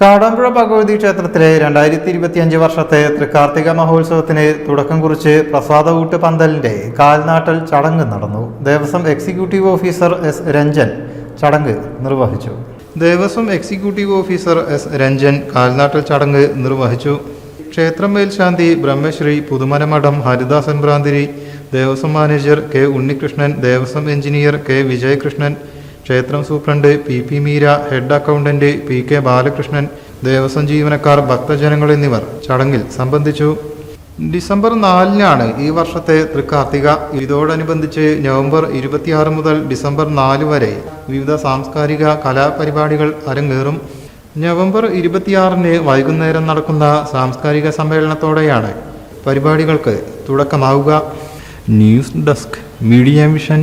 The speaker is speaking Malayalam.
കാടാമ്പുഴ ഭഗവതി ക്ഷേത്രത്തിലെ രണ്ടായിരത്തി ഇരുപത്തിയഞ്ച് വർഷത്തെ തൃക്കാർത്തിക മഹോത്സവത്തിന് തുടക്കം കുറിച്ച് പ്രസാദ പന്തലിന്റെ കാൽനാട്ടൽ ചടങ്ങ് നടന്നു. Devaswom executive officer S Ranjan ചടങ്ങ് നിർവഹിച്ചു. Devaswom executive officer S Ranjan കാൽനാട്ടൽ ചടങ്ങ് നിർവഹിച്ചു. ക്ഷേത്രം മേൽശാന്തി Brahmasree Puthumanamadam Haridasan Bhranthiri Devaswom manager K Unnikrishnan Devaswom engineer K Vijayakrishnan ക്ഷേത്രം superintendent P P Meera head accountant P K Balakrishnan Devaswom ജീവനക്കാർ ഭക്തജനങ്ങൾ എന്നിവർ ചടങ്ങിൽ സംബന്ധിച്ചു. ഡിസംബർ നാലിനാണ് ഈ വർഷത്തെ തൃക്കാർത്തിക. ഇതോടനുബന്ധിച്ച് നവംബർ ഇരുപത്തിയാറ് മുതൽ ഡിസംബർ നാല് വരെ വിവിധ സാംസ്കാരിക കലാപരിപാടികൾ അരങ്ങേറും. നവംബർ ഇരുപത്തിയാറിന് വൈകുന്നേരം നടക്കുന്ന സാംസ്കാരിക സമ്മേളനത്തോടെയാണ് പരിപാടികൾക്ക് തുടക്കമാവുക. News desk media mission